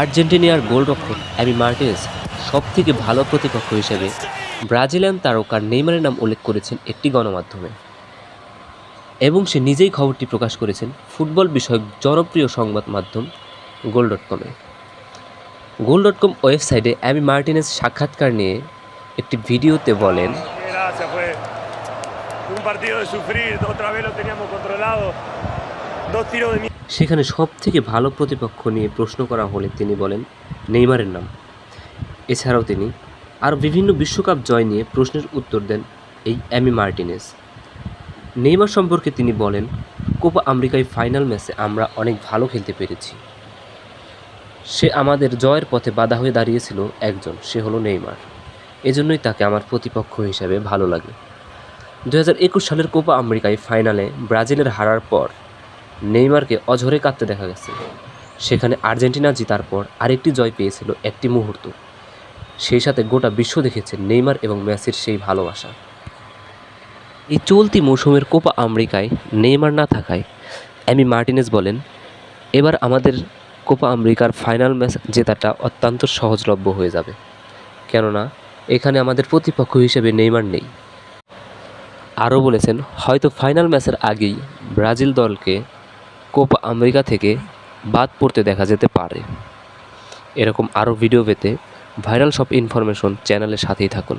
আর্জেন্টিনিয়ার গোলরক্ষক অ্যামি মার্টিনেজ সব থেকে ভালো প্রতিপক্ষ হিসেবে ব্রাজিলিয়ান তারকার নেইমারের নাম উল্লেখ করেছেন একটি গণমাধ্যমে। এবং সে নিজেই খবরটি প্রকাশ করেছেন ফুটবল বিষয়ক জনপ্রিয় সংবাদ মাধ্যম গোল ডট কমে গোল ডট কম ওয়েবসাইটে অ্যামি মার্টিনেস সাক্ষাৎকার নিয়ে একটি ভিডিওতে বলেন un partido de sufrir, otra vez lo teníamos controlado. সেখানে সব থেকে ভালো প্রতিপক্ষ নিয়ে প্রশ্ন করা হলে তিনি বলেন, নেইমারের নাম। এছাড়াও তিনি আরও বিভিন্ন বিশ্বকাপ জয় নিয়ে প্রশ্নের উত্তর দেন এই অ্যামি মার্টিনেস। নেইমার সম্পর্কে তিনি বলেন, কোপা আমেরিকায় ফাইনাল ম্যাচে আমরা অনেক ভালো খেলতে পেরেছি। সে আমাদের জয়ের পথে বাধা হয়ে দাঁড়িয়েছিল একজন, সে হলো নেইমার। এজন্যই তাকে আমার প্রতিপক্ষ হিসাবে ভালো লাগে। দু হাজার একুশ সালের কোপা আমেরিকায় ফাইনালে ব্রাজিলের হারার পর নেইমারকে অঝরে কাঁদতে দেখা গেছে। সেখানে আর্জেন্টিনা জেতার পর আরেকটি জয় পেয়েছিল একটি মুহূর্ত। সেই সাথে গোটা বিশ্ব দেখেছে নেইমার এবং মেসির সেই ভালোবাসা। এই চলতি মৌসুমের কোপা আমেরিকায় নেইমার না থাকায় অ্যামি মার্টিনেস বলেন, এবার আমাদের কোপা আমেরিকার ফাইনাল ম্যাচ জেতাটা অত্যন্ত সহজলভ্য হয়ে যাবে। কেননা, এখানে আমাদের প্রতিপক্ষ হিসেবে নেইমার নেই। আরও বলেছেন, হয়তো ফাইনাল ম্যাচের আগেই ব্রাজিল দলকে কোপা আমেরিকা থেকে বাদ পড়তে দেখা যেতে পারে। এরকম আরও ভিডিও পেতে ভাইরাল সব ইনফরমেশন চ্যানেলের সাথেই থাকুন।